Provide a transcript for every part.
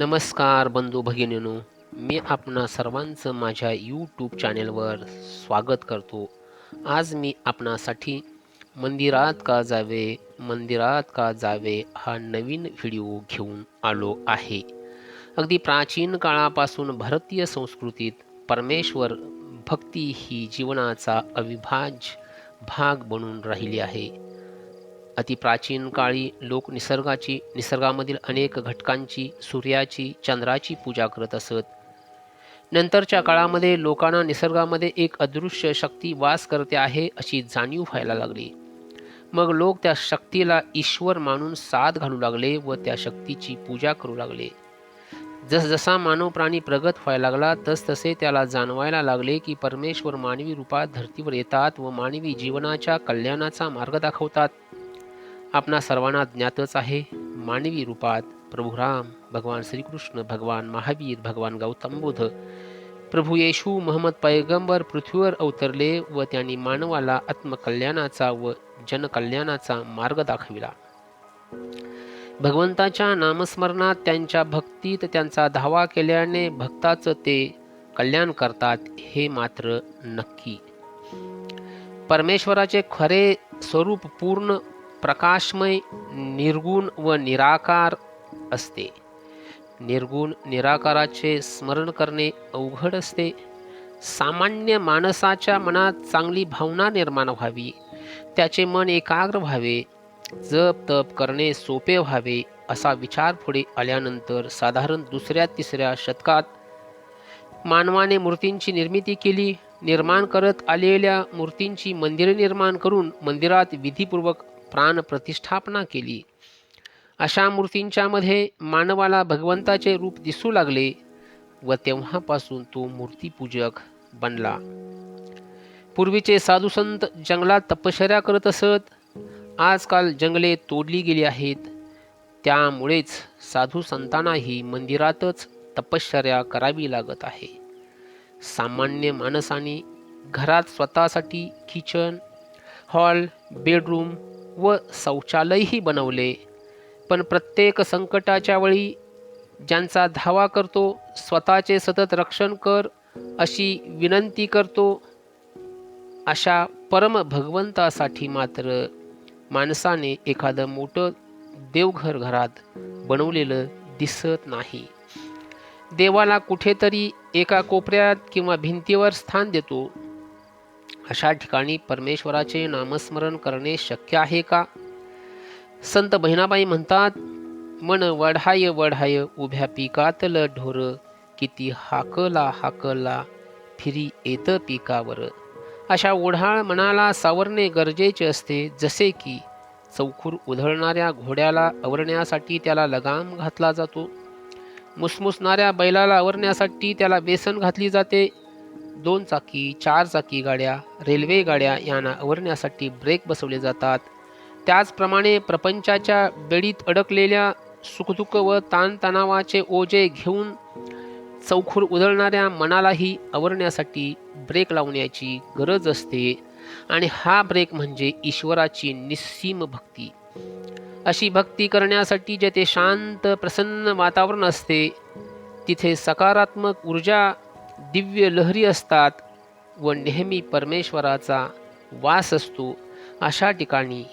नमस्कार बंधू भगिनीनो मी आपणा सर्वांचं माझ्या यूट्यूब चॅनेलवर स्वागत करतो. आज मी आपणासाठी मंदिरात का जावे मंदिरात का जावे हा नवीन व्हिडिओ घेऊन आलो आहे. अगदी प्राचीन काळापासून भारतीय संस्कृतीत परमेश्वर भक्ती ही जीवनाचा अविभाज्य भाग बनून राहिली आहे. अतिप्राचीन काळी लोक निसर्गाची निसर्गामधील अनेक घटकांची सूर्याची चंद्राची पूजा करत असत. नंतरच्या काळामध्ये लोकांना निसर्गामध्ये एक अदृश्य शक्ती वास करते आहे अशी जाणीव व्हायला लागली. मग लोक त्या शक्तीला ईश्वर मानून साथ घालू लागले व त्या शक्तीची पूजा करू लागले. जसजसा मानव प्राणी प्रगत व्हायला लागला तसतसे त्याला जाणवायला लागले की परमेश्वर मानवी रूपात धर्तीवर येतात व मानवी जीवनाच्या कल्याणाचा मार्ग दाखवतात. आपणा सर्वांना ज्ञातच आहे मानवी रूपात प्रभू राम भगवान श्रीकृष्ण भगवान महावीर भगवान गौतम बुद्ध प्रभू येशू महम्मद पैगंबर पृथ्वीवर अवतरले व त्यांनी मानवाला आत्मकल्याणाचा व जनकल्याणाचा मार्ग दाखविला. भगवंताच्या नामस्मरणात त्यांच्या भक्तीत त्यांचा धावा केल्याने भक्ताचं ते कल्याण करतात हे मात्र नक्की. परमेश्वराचे खरे स्वरूप पूर्ण प्रकाशमय निर्गुण व निराकार असते. निर्गुण निराकाराचे स्मरण करणे अवघड असते. सामान्य माणसाच्या मनात चांगली भावना निर्माण व्हावी. त्याचे मन एकाग्र व्हावे. जप तप करणे सोपे व्हावे असा विचार पुढे आल्यानंतर साधारण दुसऱ्या तिसऱ्या शतकात मानवाने मूर्तींची निर्मिती केली. निर्माण करत आलेल्या मूर्तींची मंदिरे निर्माण करून मंदिरात विधीपूर्वक प्राण प्रतिष्ठापना केली. अशा मूर्तींच्यामध्ये मानवाला भगवंताचे रूप दिसू लागले व तेव्हापासून तो मूर्तीपूजक बनला. पूर्वीचे साधुसंत जंगलात तपश्चर्या करत असत आजकाल जंगले तोडली गेली आहेत. त्यामुळेच साधू संतांनाही मंदिरातच तपश्चर्या करावी लागत आहे. सामान्य माणसाने घरात स्वतःसाठी किचन हॉल बेडरूम व शौचालयही बनवले. पण प्रत्येक संकटाच्या वेळी ज्यांचा धावा करतो स्वतःचे सतत रक्षण कर अशी विनंती करतो अशा परम भगवंतासाठी मात्र माणसाने एखादं मोठं देवघर घरात बनवलेलं दिसत नाही. देवाला कुठेतरी एका कोपऱ्यात किंवा भिंतीवर स्थान देतो. अशा ठिकाणी परमेश्वराचे नामस्मरण करणे शक्य आहे का? संत बहिणाबाई म्हणतात मन वढाय वढाय उभ्या पिकातल ढोर किती हाकला हाकला फिरी येत पिकावर. अशा ओढाळ मनाला सावरणे गरजेचे असते जसे की चौखूर उधळणाऱ्या घोड्याला आवरण्यासाठी त्याला लगाम घातला जातो. मुसमुसणाऱ्या बैलाला आवरण्यासाठी त्याला बेसन घातली जाते. दोन चाकी चार चाकी गाड्या रेल्वे गाड्या यांना आवरण्यासाठी ब्रेक बसवले जातात. त्याचप्रमाणे प्रपंचाच्या बेडीत अडकलेल्या सुखदुःख व ताणतणावाचे ओझे घेऊन चौखूर उधळणाऱ्या मनालाही आवरण्यासाठी ब्रेक लावण्याची गरज असते आणि हा ब्रेक म्हणजे ईश्वराची निस्सीम भक्ती. अशी भक्ती करण्यासाठी जेथे शांत प्रसन्न वातावरण असते तिथे सकारात्मक ऊर्जा दिव्य लहरी असतात व नेहमी परमेश्वराचा वास असतो अशा ठिकाणी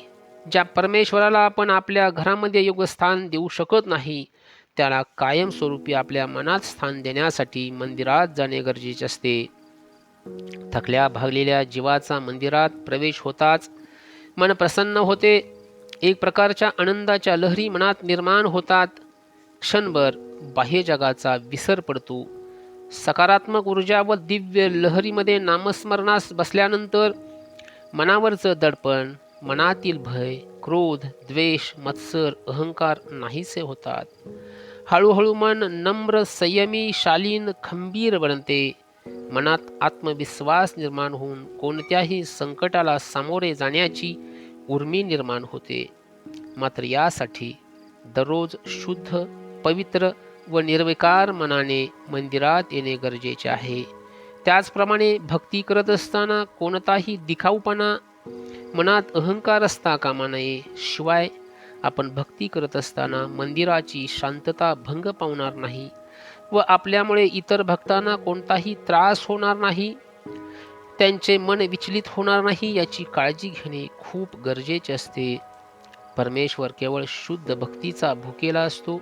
ज्या परमेश्वराला आपण आपल्या घरामध्ये योगस्थान देऊ शकत नाही त्याला कायमस्वरूपी आपल्या मनात स्थान देण्यासाठी मंदिरात जाणे गरजेचे असते. थकल्या भागलेल्या जीवाचा मंदिरात प्रवेश होताच मन प्रसन्न होते. एक प्रकारच्या आनंदाच्या लहरी मनात निर्माण होतात. क्षणभर बाह्य जगाचा विसर पडतो. सकारात्मक ऊर्जा व दिव्य लहरीमध्ये नामस्मरणास बसल्यानंतर मनावरचं दडपण मनातील भय क्रोध द्वेष मत्सर अहंकार नाहीसे होतात. हळूहळू मन नम्र संयमी शालीन खंबीर बनते. मनात आत्मविश्वास निर्माण होऊन कोणत्याही संकटाला सामोरे जाण्याची उर्मी निर्माण होते. मात्र यासाठी दररोज शुद्ध पवित्र व निर्विकार मनाने मंदिरात येणे गरजेचे आहे. त्याचप्रमाणे भक्ती करत असताना कोणताही दिखाऊपणा मनात अहंकार असता कामा नये. शिवाय आपण भक्ती करत असताना मंदिराची शांतता भंग पावणार नाही व आपल्यामुळे इतर भक्तांना कोणताही त्रास होणार नाही. त्यांचे मन विचलित होणार नाही याची काळजी घेणे खूप गरजेचे असते. परमेश्वर केवळ शुद्ध भक्तीचा भुकेला असतो.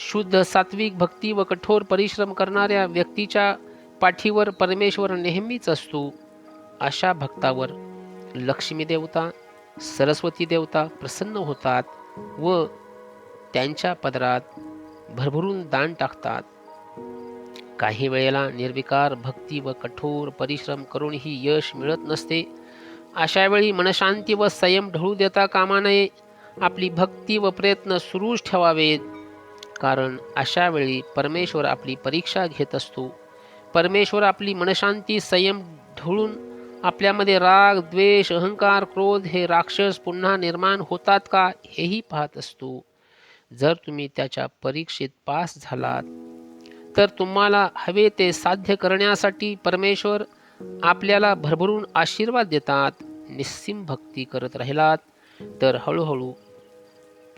शुद्ध सात्विक भक्ती व कठोर परिश्रम करणाऱ्या व्यक्तीच्या पाठीवर परमेश्वर नेहमीच असतो अशा भक्तावर लक्ष्मी देवता सरस्वती देवता प्रसन्न होतात व त्यांच्या पदरात भरभरून दान टाकतात. काही वेळेला निर्विकार भक्ती व कठोर परिश्रम करूनही यश मिळत नसते. अशावेळी मनशांती व संयम ढळू देता कामा नये. आपली भक्ती व प्रयत्न सुरूच ठेवावेत. कारण अशा वेळी परमेश्वर आपली परीक्षा घेत असतो. परमेश्वर आपली मनशांती संयम ढळून आपल्यामध्ये राग द्वेष अहंकार क्रोध हे राक्षस पुन्हा निर्माण होतात का हेही पाहत असतो. जर तुम्ही त्याच्या परीक्षेत पास झालात तर तुम्हाला हवे ते साध्य करण्यासाठी परमेश्वर आपल्याला भरभरून आशीर्वाद देतात. निस्सिम भक्ती करत राहिलात तर हळूहळू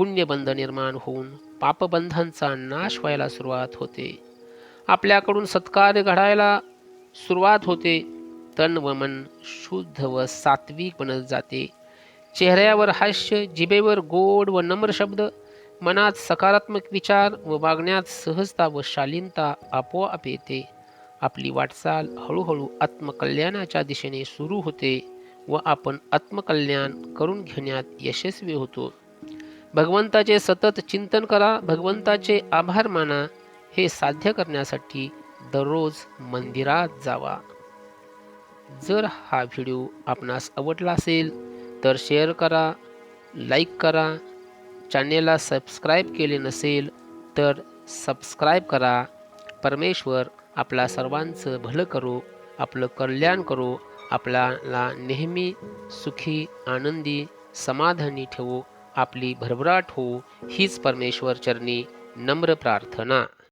पुण्यबंध निर्माण होऊन पापबंधांचा नाश व्हायला सुरुवात होते. आपल्याकडून सत्कार्य घडायला सुरुवात होते. तन व मन शुद्ध व सात्विक बनत जाते. चेहऱ्यावर हास्य जिभेवर गोड व नम्र शब्द मनात सकारात्मक विचार व वागण्यात सहजता व शालीनता आपोआप येते. आपली वाटचाल हळूहळू आत्मकल्याणाच्या दिशेने सुरू होते व आपण आत्मकल्याण करून घेण्यात यशस्वी होतो. भगवंताचे सतत चिंतन करा भगवंताचे आभार माना हे साध्य करण्यासाठी दररोज मंदिरात जावा. जर हा व्हिडिओ आपणास आवडला असेल तर शेअर करा लाईक करा. चॅनेलला सबस्क्राईब केले नसेल तर सबस्क्राईब करा. परमेश्वर आपला सर्वांचं भलं करो आपलं कल्याण करो आपल्याला नेहमी सुखी आनंदी समाधानी ठेवो. आपली भरभराट हो हीच परमेश्वर चरणी नम्र प्रार्थना.